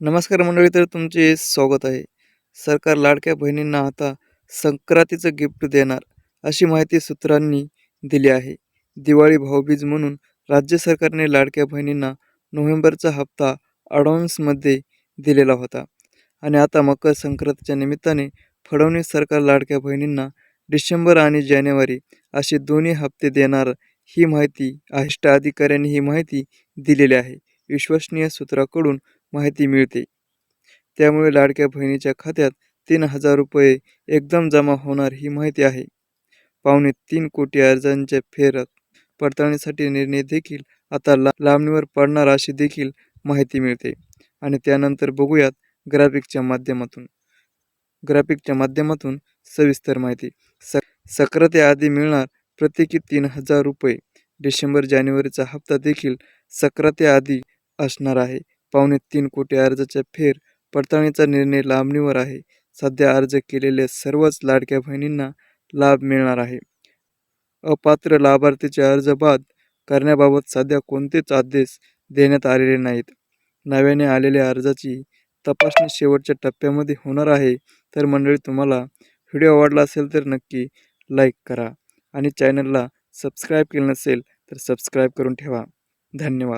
नमस्कार मंडळी तर तुमचे स्वागत आहे. सरकार लाडक्या बहिणींना आता संक्रांतीचं गिफ्ट देणार अशी माहिती सूत्रांनी दिली आहे. दिवाळी भाऊबीज म्हणून राज्य सरकारने लाडक्या बहिणींना नोव्हेंबरचा हप्ता अडव्हान्समध्ये दिलेला होता. आणि आता मकर संक्रांतीच्या निमित्ताने फडणवीस सरकार लाडक्या बहिणींना डिसेंबर आणि जानेवारी असे दोन्ही हप्ते देणार ही माहिती आशिष्ट अधिकाऱ्यांनी ही माहिती दिलेली आहे. विश्वसनीय सूत्राकडून माहिती मिळते. त्यामुळे लाडक्या बहिणीच्या खात्यात तीन हजार रुपये एकदम जमा होणार ही माहिती आहे. पावणे तीन कोटी अर्जांच्या फेरत पडताळणीसाठी निर्णय देखील आता ला लांबणीवर पडणार अशी देखील माहिती मिळते. आणि त्यानंतर बघूयात ग्राफिकच्या माध्यमातून. ग्राफिकच्या माध्यमातून सविस्तर माहिती. स सक्रातीआधी मिळणार प्रत्येकी तीन हजार रुपये. डिसेंबर जानेवारीचा हप्ता देखील सक्रातीआधी असणार आहे. पावणे तीन कोटी अर्जाच्या फेर पडताळणीचा निर्णय लांबणीवर आहे. सध्या अर्ज केलेल्या सर्वच लाडक्या बहिणींना लाभ मिळणार आहे. अपात्र लाभार्थीचे अर्ज बाद करण्याबाबत सध्या कोणतेच आदेश देण्यात आलेले नाहीत. नव्याने आलेल्या अर्जाची तपासणी शेवटच्या टप्प्यामध्ये होणार आहे. तर मंडळी तुम्हाला व्हिडिओ आवडला असेल तर नक्की लाईक करा आणि चॅनलला सबस्क्राईब केलं नसेल तर सबस्क्राईब करून ठेवा. धन्यवाद.